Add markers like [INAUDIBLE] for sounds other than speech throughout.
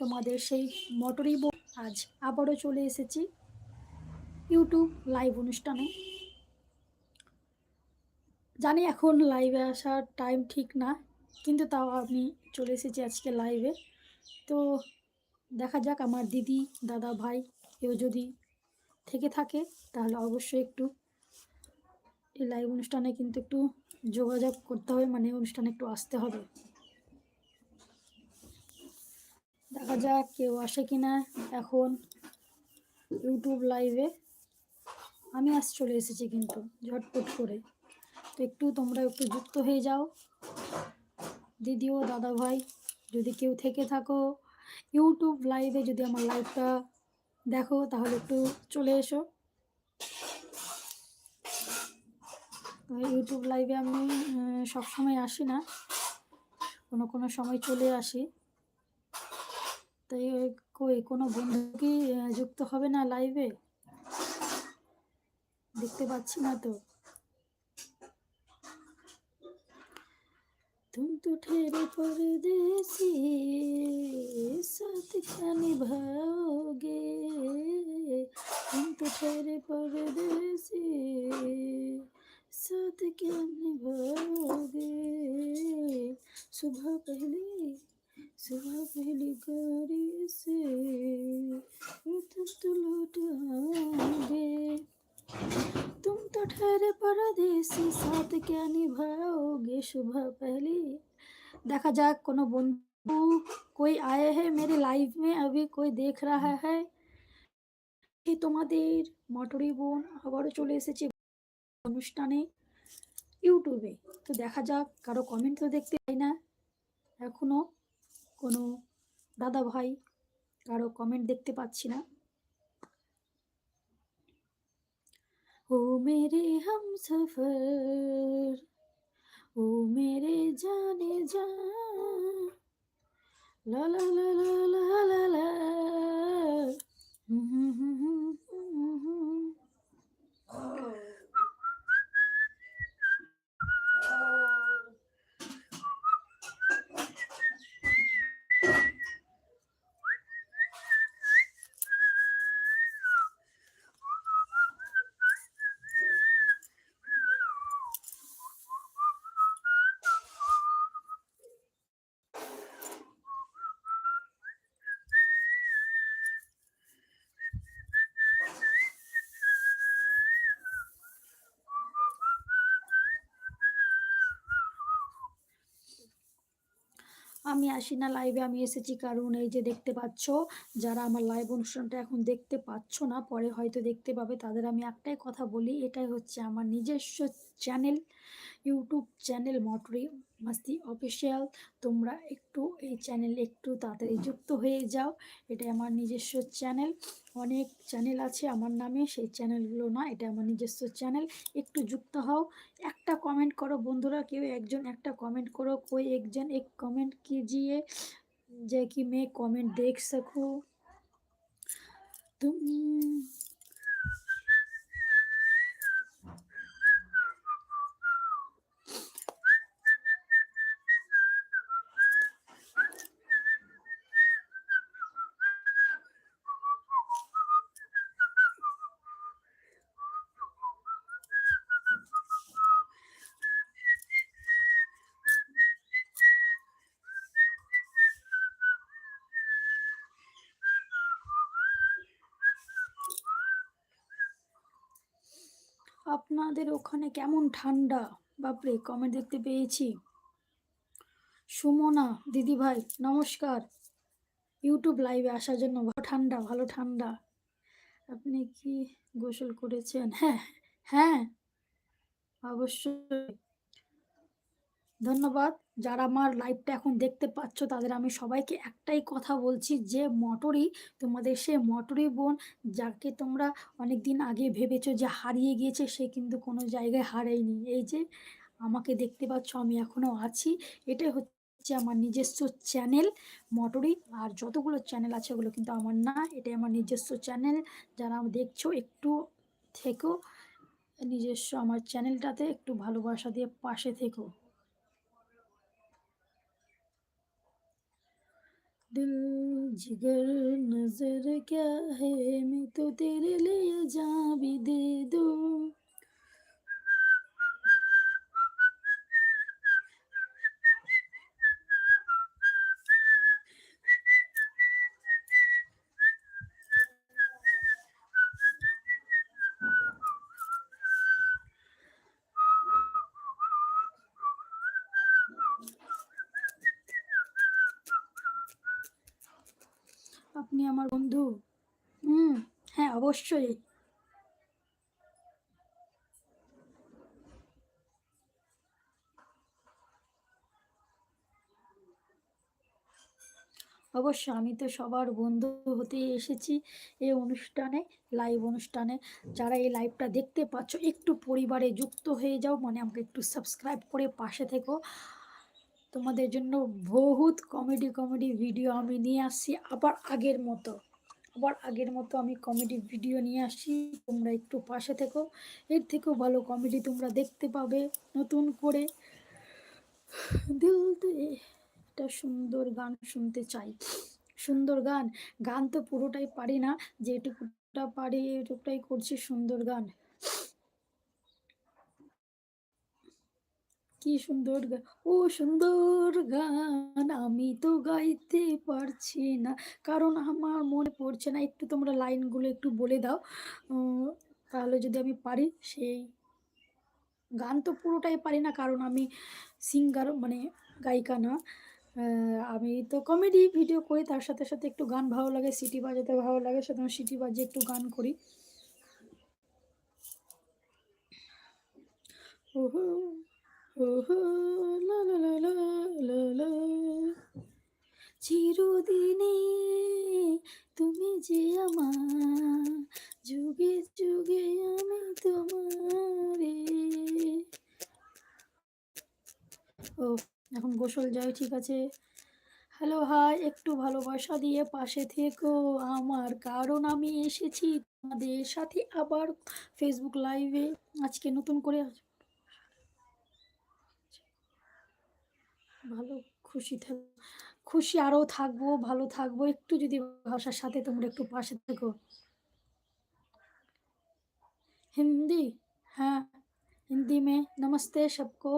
তোমাদের সেই মটরি আজ আবারও চলে এসেছি ইউটিউব লাইভ অনুষ্ঠানে। জানি এখন লাইভে আসার টাইম ঠিক না, কিন্তু তাও আমি চলে এসেছি আজকে লাইভে তো দেখা যাক আমার দিদি, দাদা, ভাই কেউ যদি থেকে থাকে, তাহলে অবশ্যই একটু এই লাইভ অনুষ্ঠানে কিন্তু একটু যোগাযোগ করতে হবে মানে অনুষ্ঠানে একটু আসতে হবে। দেখা যাক কেউ আসে কিনা এখন ইউটিউব লাইভে আমি আজ চলে এসেছি কিন্তু, ঝটপট করে। তো একটু তোমরা একটু যুক্ত হয়ে যাও। দিদিও দাদা ভাই যদি কেউ থেকে থাকো ইউটিউব লাইভে যদি আমার লাইভটা দেখো, তাহলে একটু চলে এসো। ইউটিউব লাইভে আমি সবসময় আসি না। কোনো কোনো সময় চলে আসি। তাই কই কোনো বন্ধু কি যুক্ত হবে না লাইভে দেখতে পাচ্ছি না তো तुम तो ठहरे परदेसी साथ क्या निभाओगे तुम तो ठहरे परदेसी साथ क्या निभाओगे सुबह पहली सुबह पहली गाड़ी से तुम तो लौट आओगे तुम तो ठहरे परदेसी साथ क्या निभाओगे सुबह पहली देखा जाक कोनो बंधु कोई आए हैं मेरे लाइव में अभी कोई देख रहा है কি তোমাদের মটরি বোন আবারও চলে এসেছে অনুষ্ঠানে ইউটিউবে তো দেখা যাক কারো কমেন্ট তো দেখতে পাই না এখনো কোনো দাদা ভাই কারও কমেন্ট দেখতে পাচ্ছি না। ও মেরে হাম সফর, ও মেরে জানে যা। লা লা লা লা লা লা হুম হুম হুম হুম আমি আসি না লাইভে আমি এসেছি কারণ এই যে দেখতে পাচ্ছ, যারা আমার লাইভ অনুষ্ঠানটা এখন দেখতে পাচ্ছ না, পরে হয়তো দেখতে পাবে, তাদের আমি একটাই কথা বলি, এটাই হচ্ছে আমার নিজস্ব চ্যানেল ইউটিউব চ্যানেল মটরি মাস্তি অফিসিয়াল তোমরা একটু এই চ্যানেলে একটু তাড়াতাড়ি যুক্ত হয়ে যাও। এটা আমার নিজস্ব চ্যানেল অনেক চ্যানেল আছে আমার নামে, সেই চ্যানেলগুলো না, এটা আমার নিজস্ব চ্যানেল একটু যুক্ত হও। একটা কমেন্ট করো বন্ধুরা, কেউ একজন একটা কমেন্ট করো। কই একজন এক কমেন্ট কেজিয়ে যে কি मैं কমেন্ট দেখ सकूँ তুমি আপনাদের ওখানে কেমন ঠান্ডা? বাপরে কমেন্ট দেখতে পেয়েছি। সুমনা দিদি ভাই নমস্কার। ইউটিউব লাইভে আসার জন্য ভালো ঠান্ডা ভালো ঠান্ডা। আপনি কি গোসল করেছেন? হ্যাঁ হ্যাঁ। অবশ্যই। ধন্যবাদ। যারা আমার লাইভটা এখন দেখতে পাচ্ছ, তাদের আমি সবাইকে একটাই কথা বলছি যে মটরি তোমাদের সে মটরি বোন যাকে তোমরা অনেক দিন আগে ভেবেছো যে হারিয়ে গিয়েছে, সে কিন্তু কোনো জায়গায় হারায়নি এই যে, আমাকে দেখতে পাচ্ছ, আমি এখনও আছি। এটাই হচ্ছে আমার নিজস্ব চ্যানেল মটরি আর যতগুলো চ্যানেল আছে, ওগুলো কিন্তু আমার না, এটাই আমার নিজস্ব চ্যানেল যারা দেখছ, একটু থেকো, নিজস্ব আমার চ্যানেলটাতে একটু ভালোবাসা দিয়ে পাশে থেকো। दिल जिगर नज़र क्या है मैं तो तेरे लिए जान অবশ্যই। অবশ্য আমি তো সবার বন্ধু হতে এসেছি এই অনুষ্ঠানে লাইভ অনুষ্ঠানে। যারা এই লাইভটা দেখতে পাচ্ছ, একটু পরিবারে যুক্ত হয়ে যাও মানে আমাকে একটু সাবস্ক্রাইব করে পাশে থেকো। তোমাদের জন্য বহুত কমেডি কমেডি ভিডিও আমি নিয়ে আসছি, আবার আগের মতো। আবার আগের মতো আমি কমেডি ভিডিও নিয়ে আসি তোমরা একটু পাশে থেকো। এর থেকেও ভালো কমেডি তোমরা দেখতে পাবে নতুন করে। একটা সুন্দর গান শুনতে চাই। সুন্দর গান। গান তো পুরোটাই পারি না। যেটুকুটা পারি, এটুকুটাই করছি সুন্দর গান। কি সুন্দর গান ও সুন্দর গান আমি তো গাইতে পারছি না। কারণ আমার মনে পড়ছে না, একটু তোমরা লাইনগুলো একটু বলে দাও। তাহলে যদি আমি পারি, সেই গান তো পুরোটাই পারি না, কারণ আমি সিঙ্গার মানে গায়িকা না। আমি তো কমেডি ভিডিও করি, তার সাথে সাথে একটু গান ভালো লাগে, সিটি বাজাতে ভালো লাগে, সেজন্য সিটি বাজিয়ে একটু গান করি। লা চিরদিনে তুমি যে আমার, যুগে যুগে আমি তোমারে। ও, এখন গোসল যাই, ঠিক আছে? হ্যালো হাই একটু ভালোবাসা দিয়ে পাশে থেকো। আমার কারণ আমি এসেছি তোমাদের সাথে আবার ফেসবুক লাইভে আজকে নতুন করে ভালো খুশি থাক খুশি আরও থাকবো ভালো থাকবো একটু যদি ভাষার সাথে তোমরা একটু পাশে থেকো हिंदी हाँ हिंदी में नमस्ते सबको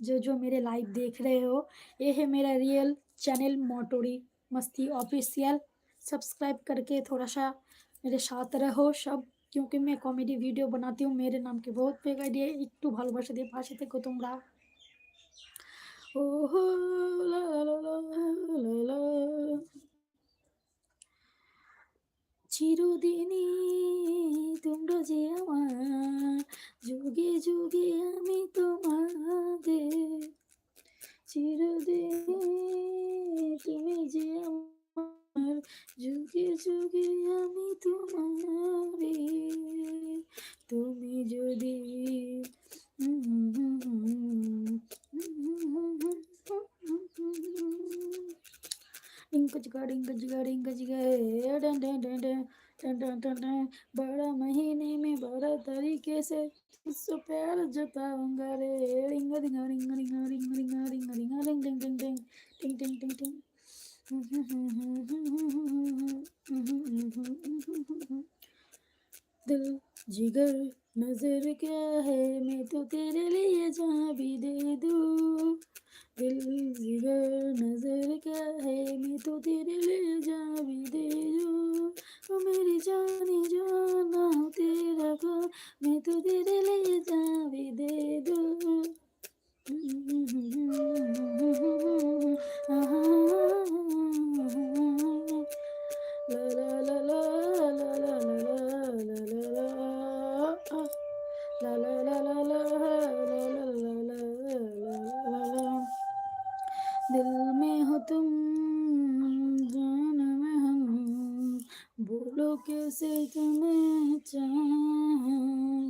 जो जो मेरे लाइव देख रहे हो ये है मेरा रियल चैनल मोटोरी मस्ती ऑफिशियल सब्सक्राइब करके थोड़ा सा मेरे साथ रहो सब क्योंकि मैं कॉमेडी वीडियो बनाती हूँ मेरे नाम के बहुत फेक आइडिया একটু ভালোবাসা দিয়ে পাশে থেকো তোমরা ও হো লা লা লা লা লা চিরদিনই তোমরা যে আমার, যুগে যুগে আমি তোমাদের। চিরদিন তুমি যে আমার, যুগে যুগে আমি তোমারে তুমি যদি बड़ा महीने में बड़ा तरीके से उसको प्यार जताऊँगा रे ring ring ring ring ring ring ring ring ring ring ring ring ting ting ting टिंग दिल जिगर नज़र क्या है? मैं तो तेरे लिए जहाँ भी दे दूँ। दिल जिगर नज़र क्या है? मैं तो तेरे लिए जा भी दे जो ओ मेरी जानी जाना हो तेरा को, मैं तो तेरे लिए जा भी दे दो। [LAUGHS] ला ला ला ला ला ला। दिल में हो तुम जान में हम बोलो कैसे तुम्हें চাই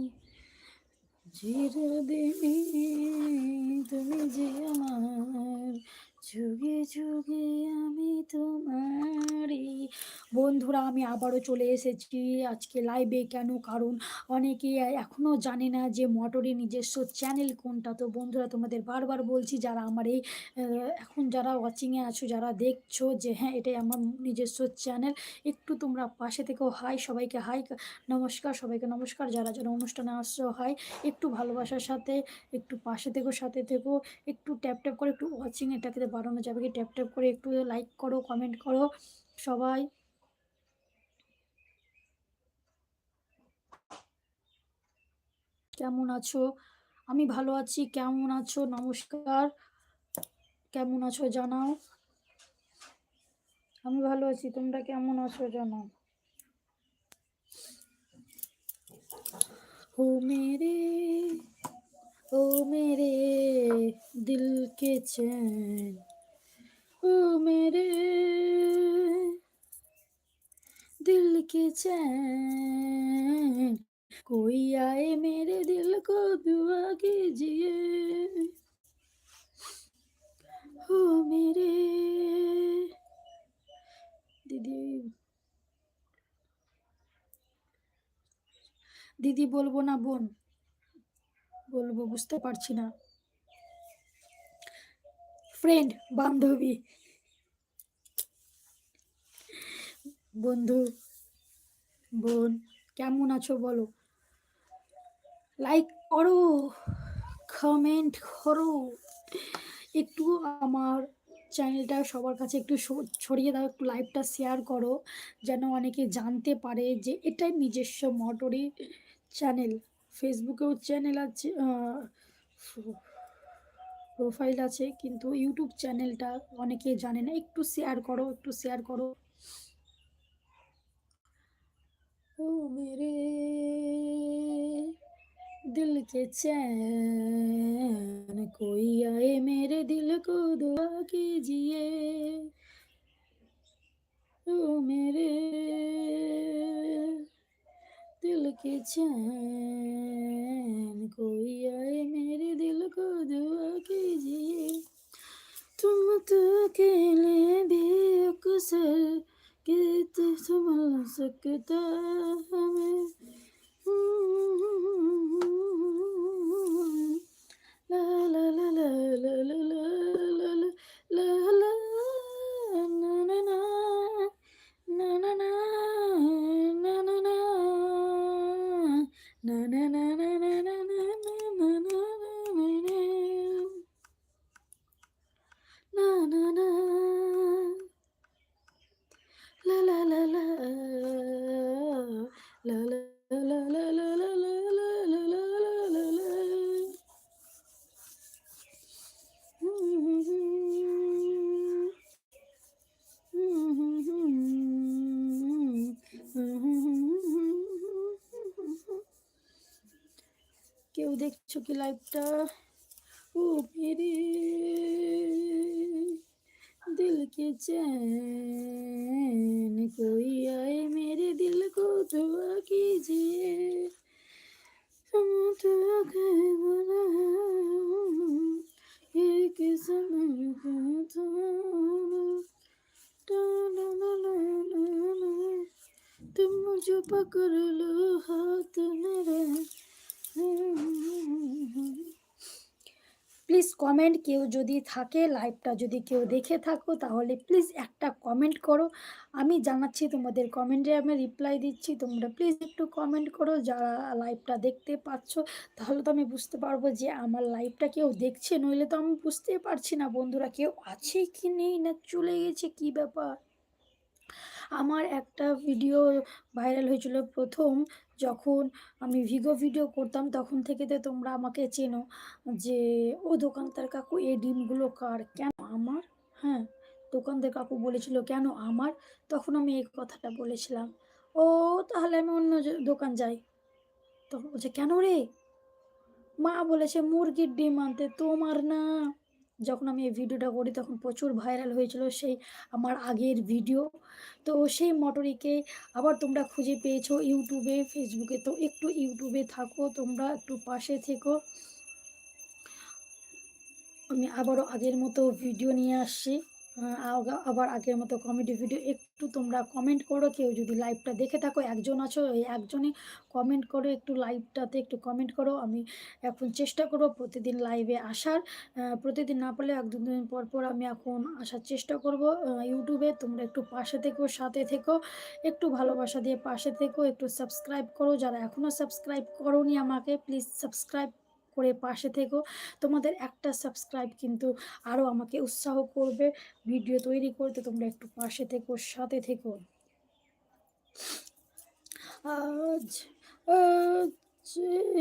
চিরদিনই তুমি যে আমার যুগে যুগে আমি তোমারই বন্ধুরা, আমি আবারও চলে এসেছি আজকে লাইভে কেন? কারণ অনেকে এখনও জানে না যে মোটরের নিজস্ব চ্যানেল কোনটা। তো বন্ধুরা, তোমাদের বারবার বলছি, যারা আমার এই এখন যারা ওয়াচিংয়ে আছো, যারা দেখছ যে হ্যাঁ এটাই আমার নিজস্ব চ্যানেল একটু তোমরা পাশে থেকেও হাই সবাইকে হাই নমস্কার, সবাইকে নমস্কার। যারা যারা অনুষ্ঠানে আসছো হাই একটু ভালোবাসার সাথে, একটু পাশে থেকো, সাথে থেকো। একটু ট্যাপ ট্যাপ করে, একটু ওয়াচিং এটাকে বাড়ানো যাবে কি? ট্যাপ ট্যাপ করে একটু লাইক করো কমেন্ট করো। সবাই কেমন আছো? আমি ভালো আছি, কেমন আছো? নমস্কার। কেমন আছো জানাও। আমি ভালো আছি, তোমরা কেমন আছো জানাও। ও মেরে ও মেরে দিল কে চেন? ও মেরে, দিল কে চেন? कोई आए मेरे दिल को दुआ कीजिए हो मेरे দিদি দিদি বলবো না বোন বলবো বুঝতে পারছি না ফ্রেন্ড বান্ধবী বন্ধু বোন কেমন আছো বলো লাইক করো কমেন্ট করো। একটু আমার চ্যানেলটা সবার কাছে একটু ছড়িয়ে দাও, একটু লাইভটা শেয়ার করো, যেন অনেকে জানতে পারে যে এটাই নিজস্ব মোটরি চ্যানেল ফেসবুকেও চ্যানেল আছে প্রোফাইল আছে, কিন্তু ইউটিউব চ্যানেলটা অনেকে জানে না। একটু শেয়ার করো, একটু শেয়ার করো। ও, মেরে। दिल के चैन कोई आए मेरे दिल को दुआ कीजिए ओ मेरे दिल के चैन कोई आए मेरे दिल को दुआ कीजिए तुम तो अकेले भी अक्सर कहते संभल सकता हमें na na na কি লাইভটা ও মেরে दिल के चैन कोई आए मेरे दिल को दुआ कीजिए तुम तो बना एक समय तुम मुझे पकड़ लो हाथ প্লিজ কমেন্ট কেউ যদি থাকে লাইভটা যদি কেউ দেখে থাকো, তাহলে প্লিজ একটা কমেন্ট করো। আমি জানাচ্ছি তোমাদের কমেন্টে আমি রিপ্লাই দিচ্ছি। তোমরা প্লিজ একটু কমেন্ট করো। যারা লাইভটা দেখতে পাচ্ছ, তাহলে তো আমি বুঝতে পারব যে আমার লাইভটা কেউ দেখছে, নইলে তো আমি বুঝতে পারছি না বন্ধুরা কেউ আছে কি নেই, না চলে গেছে, কি ব্যাপার? আমার একটা ভিডিও ভাইরাল হয়েছিল প্রথম। যখন আমি ভিগো ভিডিও করতাম, তখন থেকে তো তোমরা আমাকে চেনো যে, ও দোকানদার কাকু, এই ডিমগুলো কার? কেন আমার? হ্যাঁ দোকানদার কাকু বলেছিল, কেন আমার? তখন আমি এই কথাটা বলেছিলাম। ও, তাহলে আমি অন্য দোকান যাই। তখন বলছে, কেন রে? মা বলেছে, মুরগির ডিম আনতে, তোমার না। যখন আমি এই ভিডিওটা করি তখন প্রচুর ভাইরাল হয়েছিল সেই আমার আগের ভিডিও তো সেই মটরিকে আবার তোমরা খুঁজে পেয়েছ ইউটিউবে ফেসবুকে তো একটু ইউটিউবে থাকো, তোমরা একটু পাশে থেকো। আমি আবারও আগের মতো ভিডিও নিয়ে আসছি। আবার আগের মতো কমেডি ভিডিও একটু তোমরা কমেন্ট করো, কেউ যদি লাইভটা দেখে থাকো, একজন আছো, এই একজনই কমেন্ট করো, একটু লাইভটাতে একটু কমেন্ট করো, আমি এখন চেষ্টা করব প্রতিদিন লাইভে আসার। প্রতিদিন না পারলে এক দুদিন পর পর আমি এখন আসার চেষ্টা করব। ইউটিউবে তোমরা একটু পাশে থেকো, সাথে থেকো, একটু ভালোবাসা দিয়ে পাশে থেকো, একটু সাবস্ক্রাইব করো। যারা এখনও সাবস্ক্রাইব করোনি আমাকে প্লিজ সাবস্ক্রাইব করে পাশে থেকো। তোমাদের একটা সাবস্ক্রাইব কিন্তু আরও আমাকে উৎসাহ করবে ভিডিও তৈরি করতে। তোমরা একটু পাশে থেকো, সাথে থেকো। আজ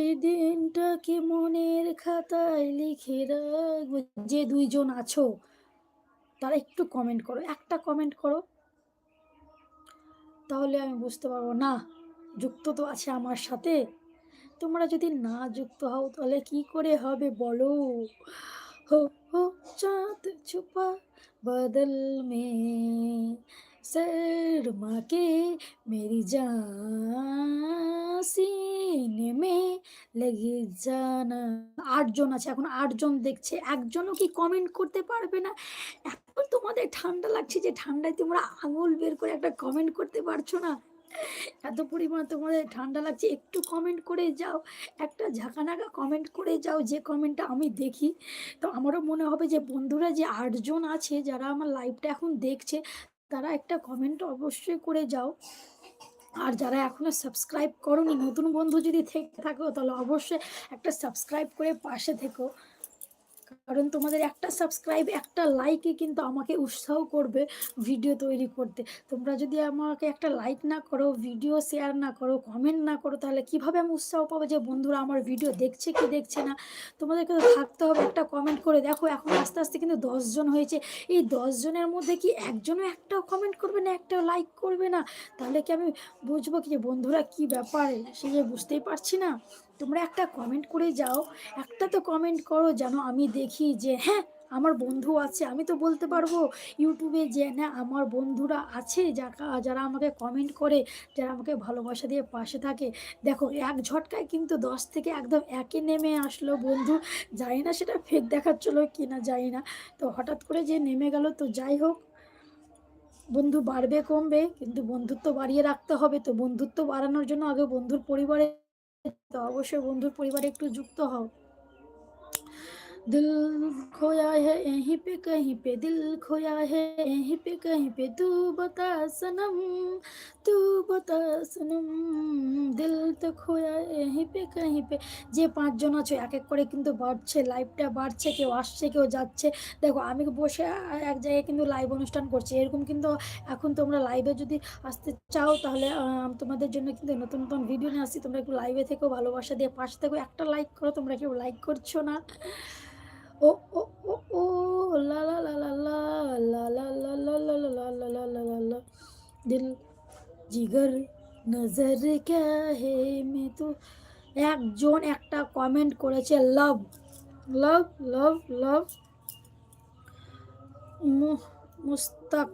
এই দিনটাকে মনের খাতায় লিখে রাখব? যে দুইজন আছো, তারা একটু কমেন্ট করো। একটা কমেন্ট করো। তাহলে আমি বুঝতে পারব, না, যুক্ত তো আছে আমার সাথে। তোমরা যদি না যুক্ত হও তাহলে কি করে হবে বলো हो हो चाँद छुपा बादल में शर्मा के मेरी जान सीने में লেগে জানা আটজন আছে এখন আটজন দেখছে একজনও কি কমেন্ট করতে পারবে না এখন তোমাদের ঠান্ডা লাগছে যে ঠান্ডায় তোমরা আঙুল বের করে একটা কমেন্ট করতে পারছো না এত পরিমাণ তোমাদের ঠান্ডা লাগছে, একটু কমেন্ট করে যাও, একটা ঝাঁকানাকা কমেন্ট করে যাও, যে কমেন্টটা আমি দেখি। তো আমারও মনে হবে যে বন্ধুরা যে আটজন আছে, যারা আমার লাইভটা এখন দেখছে, তারা একটা কমেন্ট অবশ্যই করে যাও। আর যারা এখনও সাবস্ক্রাইব করনি, নতুন বন্ধু যদি থেকে থাকো, তাহলে অবশ্যই একটা সাবস্ক্রাইব করে পাশে থেকো। কারণ তোমাদের একটা সাবস্ক্রাইব একটা লাইকে কিন্তু আমাকে উৎসাহ করবে ভিডিও তৈরি করতে। তোমরা যদি আমাকে একটা লাইক না করো ভিডিও শেয়ার না করো কমেন্ট না করো, তাহলে কীভাবে আমি উৎসাহ পাবো যে বন্ধুরা আমার ভিডিও দেখছে কি দেখছে না? তোমাদেরকে তো থাকতে হবে একটা কমেন্ট করে। দেখো, এখন আস্তে আস্তে কিন্তু দশজন হয়েছে। এই দশজনের মধ্যে কি একজনও একটাও কমেন্ট করবে না, একটাও লাইক করবে না? তাহলে কি আমি বুঝব কি যে বন্ধুরা কি ব্যাপার? সে যে বুঝতেই পারছি না। তোমরা একটা কমেন্ট করে যাও। একটা তো কমেন্ট করো, যেন আমি দেখি যে হ্যাঁ আমার বন্ধু আছে, আমি তো বলতে পারব ইউটিউবে যে না আমার বন্ধুরা আছে যারা যারা আমাকে কমেন্ট করে, যারা আমাকে ভালোবাসা দিয়ে পাশে থাকে। দেখো, এক ঝটকায় কিন্তু দশ থেকে একদম একে নেমে আসলো বন্ধু। জানি না সেটা ফেক দেখাচ্ছিলো কি না জানি না। তো হঠাৎ করে যে নেমে গেল, তো যাই হোক, বন্ধু বাড়বে, কমবে। কিন্তু বন্ধুত্ব বাড়িয়ে রাখতে হবে। তো বন্ধুত্ব বাড়ানোর জন্য আগে বন্ধুর পরিবারে তো অবশ্যই বন্ধুর পরিবারে একটু যুক্ত হও। दिल खोया है यहीं पे कहीं पे दिल खोया है यहीं पे कहीं पे तू बता सनम तू बता सनम দিল তো খোয়া यहीं पे कहीं पे যে পাঁচজন আছো এক এক করে কিন্তু বাড়ছে লাইভটা বাড়ছে কেউ আসছে কেউ যাচ্ছে দেখো আমি বসে এক জায়গায় কিন্তু লাইভ অনুষ্ঠান করছি এরকম কিন্তু এখন তোমরা লাইভে যদি আসতে চাও তাহলে আহ, তোমাদের জন্য কিন্তু নতুন নতুন ভিডিও নিয়ে আসছি তোমরা একটু লাইভে থেকেও ভালোবাসা দিয়ে পাশে থেকো একটা লাইক করো তোমরা কেউ লাইক করছো না ও ও ও ও লা লা লা লা লা লা লা লা লা লা লা লা লা লা লা লা দিল জিগর নজর ক্যা হে মে তো একজন একটা কমেন্ট করেছে লাভ লাভ লাভ লাভ মুস্তাক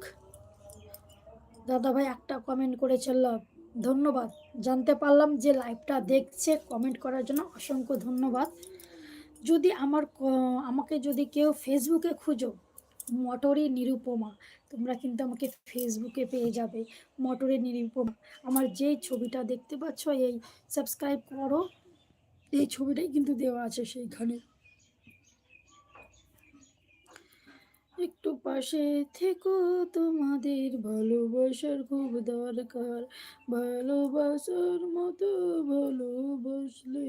দাদা ভাই একটা কমেন্ট করেছে লাভ ধন্যবাদ জানতে পারলাম যে লাইভটা দেখছে কমেন্ট করার জন্য অসংখ্য ধন্যবাদ যদি আমার আমাকে যদি কেউ ফেসবুকে খুঁজো, মটরি নিরুপমা, তোমরা কিন্তু আমাকে ফেসবুকে পেয়ে যাবে। মটরি নিরুপমা, আমার যেই ছবিটা দেখতে পাচ্ছ, এই সাবস্ক্রাইব করো, এই ছবিটাই কিন্তু দেওয়া আছে সেইখানে। একটু পাশে থেকো, তোমাদের ভালোবাসার খুব দরকার। ভালোবাসার মতো ভালোবাসলে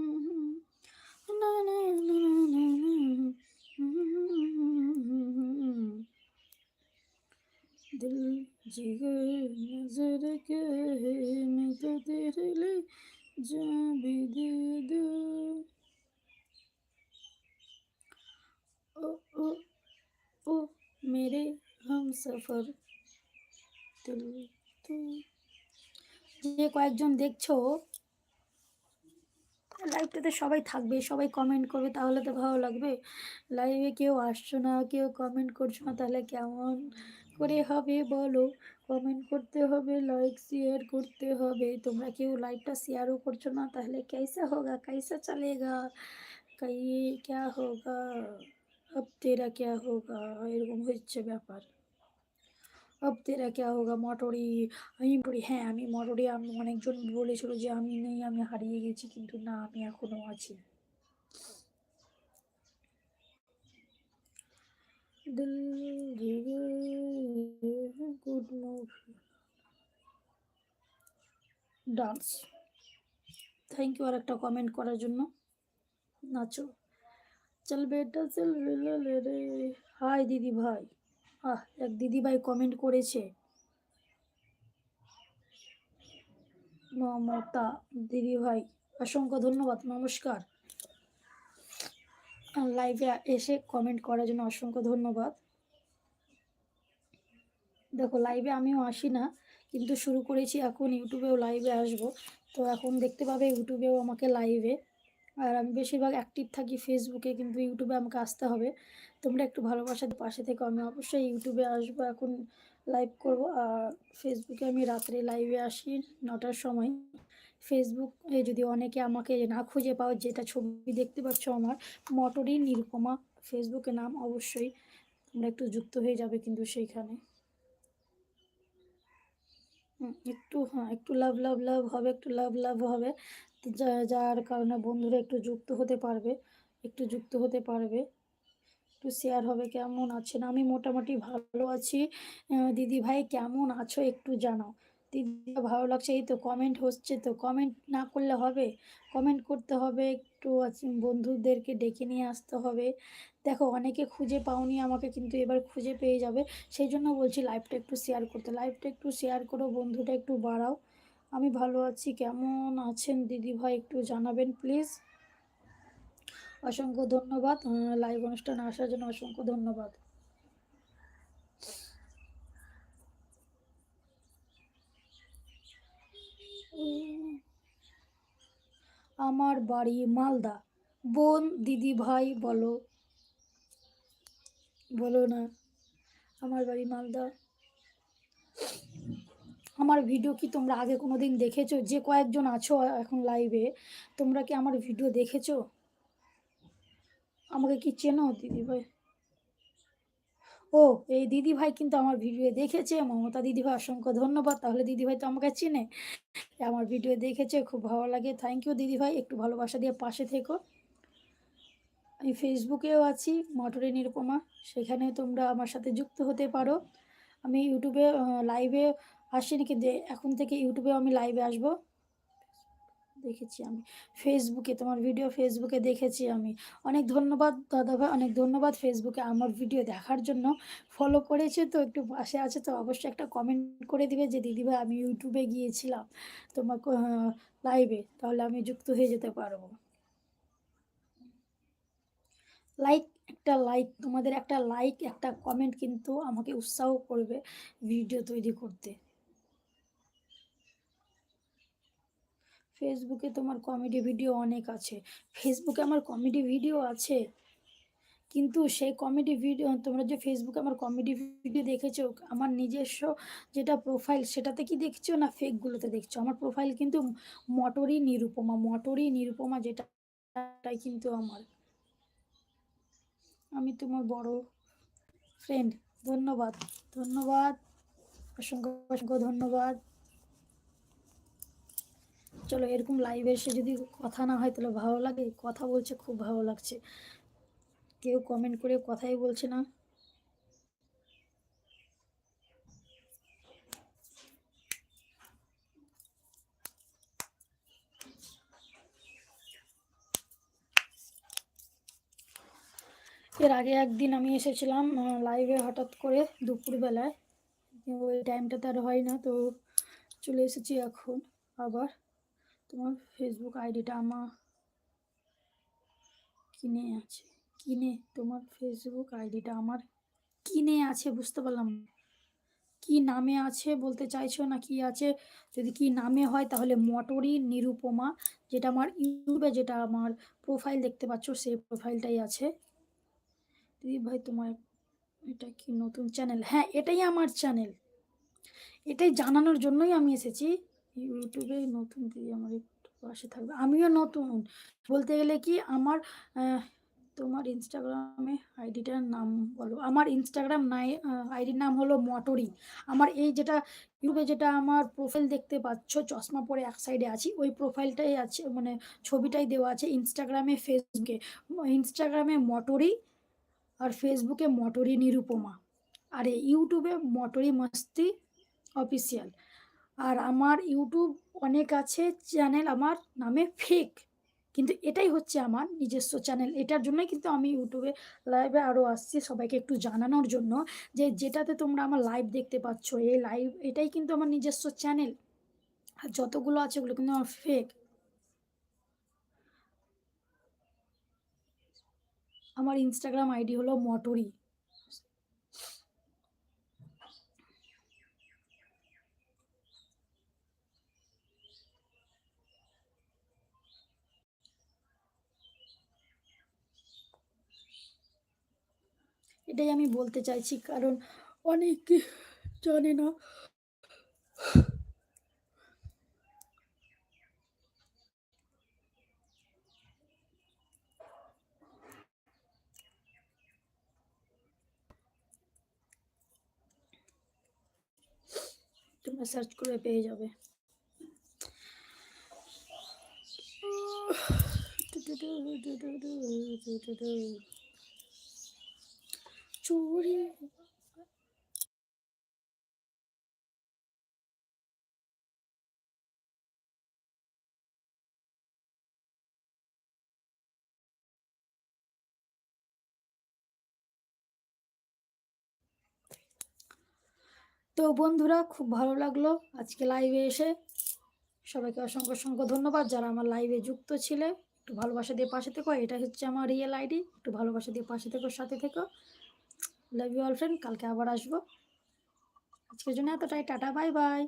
दिल जिगर नजर के है मैं तो तेरे लिए जान भी दे दो ओ ओ ओ मेरे हम सफर তুল তুল যে কয়েকজন দেখছো লাইভটাতে সবাই থাকবে সবাই কমেন্ট করবে তাহলে তো ভালো লাগবে লাইভে কেউ আসছো না কেউ কমেন্ট করছো না তাহলে কেমন করে হবে বলো কমেন্ট করতে হবে লাইক শেয়ার করতে হবে তোমরা কেউ লাইভটা শেয়ারও করছো না তাহলে কেসা হোগা কেসা চলেগা কাইয়ে ক্যা হোগা আব তেরা ক্যা হোগা এরকম হচ্ছে ব্যাপার আব তেরা ক্যা হোগা মটরি আমি বলি হ্যাঁ আমি মটরি আমি অনেকজন বলেছিল যে আমি নেই আমি হারিয়ে গেছি কিন্তু না আমি এখনও আছি দিল good movie dance thank you আর একটা কমেন্ট করার জন্য। নাচো। চল বেটা, চল বেলা রে। হাই দিদি ভাই আহ, এক দিদি ভাই কমেন্ট করেছে। মমতা দিদি ভাই অসংখ্য ধন্যবাদ, নমস্কার। লাইভে এসে কমেন্ট করার জন্য অসংখ্য ধন্যবাদ। দেখো লাইভে আমিও আসি না, কিন্তু শুরু করেছি এখন ইউটিউবেও লাইভে আসব। তো এখন দেখতে পাবে ইউটিউবেও আমাকে লাইভে আর আমি বেশিরভাগ অ্যাক্টিভ থাকি ফেসবুকে কিন্তু ইউটিউবে আমাকে আসতে হবে। তোমরা একটু ভালোবাসার পাশে থেকে, আমি অবশ্যই ইউটিউবে আসব এখন লাইভ করব। আর ফেসবুকে আমি রাত্রে লাইভে আসি নটার সময়। ফেসবুকে যদি অনেকে আমাকে না খুঁজে পাও, যেটা ছবি দেখতে পাচ্ছ আমার মটরি নিরুপমা ফেসবুকে নাম অবশ্যই তোমরা একটু যুক্ত হয়ে যাবে কিন্তু সেইখানে। একটু হ্যাঁ একটু লাভ লাভ লাভ হবে, একটু লাভ লাভ হবে। যার কারণে বন্ধুরা একটু যুক্ত হতে পারবে, একটু যুক্ত হতে পারবে। একটু শেয়ার হবে, কেমন আছেন? আমি মোটামুটি ভালো আছি। দিদি ভাই, কেমন আছো একটু জানাও। দিদি ভালো লাগছে, এই তো কমেন্ট হচ্ছে তো কমেন্ট না করলে হবে? কমেন্ট করতে হবে, একটু বন্ধুদেরকে ডেকে নিয়ে আসতে হবে। দেখো, অনেকে খুঁজে পাওনি আমাকে, কিন্তু এবার খুঁজে পেয়ে যাবে। সেই জন্য বলছি লাইভটা একটু শেয়ার করতে। লাইভটা একটু শেয়ার করো, বন্ধুটা একটু বাড়াও। আমি ভালো আছি, কেমন আছেন দিদি ভাই, একটু জানাবেন প্লিজ অসংখ্য ধন্যবাদ। লাইভ অনুষ্ঠানে আসার জন্য অসংখ্য ধন্যবাদ। আমার বাড়ি মালদা। বোন, দিদি, ভাই, বলো। বলো না, আমার বাড়ি মালদা। আমার ভিডিও কি তোমরা আগে কোনো দিন দেখেছ? যে কয়েকজন আছো এখন লাইভে তোমরা কি আমার ভিডিও দেখেছ? আমাকে কি চেনো, দিদি ভাই? ও, এই দিদি ভাই কিন্তু আমার ভিডিও দেখেছে। মমতা দিদি ভাই অসংখ্য ধন্যবাদ। তাহলে দিদি ভাই তো আমাকে চেনে। আমার ভিডিও দেখেছে, খুব ভালো লাগে। থ্যাংক ইউ দিদি ভাই একটু ভালোবাসা দিয়ে পাশে থেকো। আমি ফেসবুকেও আছি, মটরে নিরুপমা। সেখানে তোমরা আমার সাথে যুক্ত হতে পারো। আমি ইউটিউবে লাইভে আসিনি, কিন্তু এখন থেকে ইউটিউবে আমি লাইভে আসব। দেখেছি আমি। ফেসবুকে তোমার ভিডিও ফেসবুকে দেখেছি আমি। অনেক ধন্যবাদ দাদা ভাই অনেক ধন্যবাদ ফেসবুকে আমার ভিডিও দেখার জন্য। ফলো করেছে তো, একটু পাশে আছে তো, অবশ্যই একটা কমেন্ট করে দিবে যে, দিদিভাই, আমি ইউটিউবে গিয়েছিলাম তোমার লাইভে তাহলে আমি যুক্ত হয়ে যেতে পারব। লাইক একটা লাইক তোমাদের একটা লাইক একটা কমেন্ট কিন্তু আমাকে উৎসাহ করবে ভিডিও তৈরি করতে। ফেসবুকে তোমার কমেডি ভিডিও অনেক আছে। ফেসবুকে আমার কমেডি ভিডিও আছে। কিন্তু সেই কমেডি ভিডিও তোমরা যে ফেসবুকে আমার কমেডি ভিডিও দেখেছ, আমার নিজস্ব যেটা প্রোফাইল সেটাতে কি দেখছ না ফেকগুলোতে দেখছ? আমার প্রোফাইল কিন্তু মটরি নিরুপমা মটরি নিরুপমা যেটা সেটাই কিন্তু আমার। আমি তোমার বড় ফ্রেন্ড ধন্যবাদ। ধন্যবাদ। অসংখ্য অসংখ্য ধন্যবাদ। চলো এরকম লাইভে এসে যদি কথা না হয় তাহলে ভালো লাগে। কথা বলছে, খুব ভালো লাগছে। কেউ কমেন্ট করে কথাই বলছে না। এর আগে একদিন আমি এসেছিলাম লাইভে হঠাৎ করে দুপুরবেলায়। ওই টাইমটাতে আর হয় না, তো চলে এসেছি এখন আবার। তোমার ফেসবুক আইডিটা আমার কিনে আছে, কিনে, তোমার ফেসবুক আইডিটা আমার কিনে আছে, বুঝতে পারলাম। কি নামে আছে বলতে চাইছো না কি আছে? যদি কি নামে হয় তাহলে মটরি নিরুপমা, যেটা আমার ইউটিউবে যেটা আমার প্রোফাইল দেখতে পাচ্ছ সেই প্রোফাইলটাই আছে। দিদি ভাই, তোমার এটা কি নতুন চ্যানেল হ্যাঁ এটাই আমার চ্যানেল এটাই জানানোর জন্যই আমি এসেছি। ইউটিউবে নতুন দিদি আমার একটু পাশে থাকবে। আমিও নতুন। বলতে গেলে কি আমার তোমার ইনস্টাগ্রামে আইডিটার নাম বলো। আমার ইনস্টাগ্রাম নাই আইডির নাম হলো মটরি। আমার এই যেটা ইউটিউবে যেটা আমার প্রোফাইল দেখতে পাচ্ছ, চশমা পরে এক সাইডে আছি, ওই প্রোফাইলটাই আছে মানে ছবিটাই দেওয়া আছে ইনস্টাগ্রামে, ফেসবুকে। ইনস্টাগ্রামে মটরি আর ফেসবুকে মটরি নিরুপমা। আর ইউটিউবে মটরি মস্তি অফিসিয়াল আর আমার ইউটিউব অনেক আছে চ্যানেল আমার নামে ফেক কিন্তু এটাই হচ্ছে আমার নিজস্ব চ্যানেল এটার জন্যই কিন্তু আমি ইউটিউবে লাইভে আরও আসছি সবাইকে একটু জানানোর জন্য যে যেটাতে তোমরা আমার লাইভ দেখতে পাচ্ছ, এই লাইভ এটাই কিন্তু আমার নিজস্ব চ্যানেল আর যতগুলো আছে ওগুলো কিন্তু আমার ফেক আমার ইনস্টাগ্রাম আইডি হলো মটরি। এটাই আমি বলতে চাইছি কারণ অনেক জানে না। তোমরা সার্চ করে পেয়ে যাবে। চুরি। তো বন্ধুরা, খুব ভালো লাগল আজকে লাইভে এসে। সবাইকে অসংখ্য অসংখ্য ধন্যবাদ যারা আমার লাইভে যুক্ত ছিলে। একটু ভালোবাসা দিয়ে পাশে থেকো এটা হচ্ছে আমার রিয়েল আইডি একটু ভালোবাসা দিয়ে পাশে থেকো, সাথে থেকো। লাভ ইউ অল ফ্রেন্ড কালকে আবার আসব। আজকের জন্য এতটাই। Tata bye bye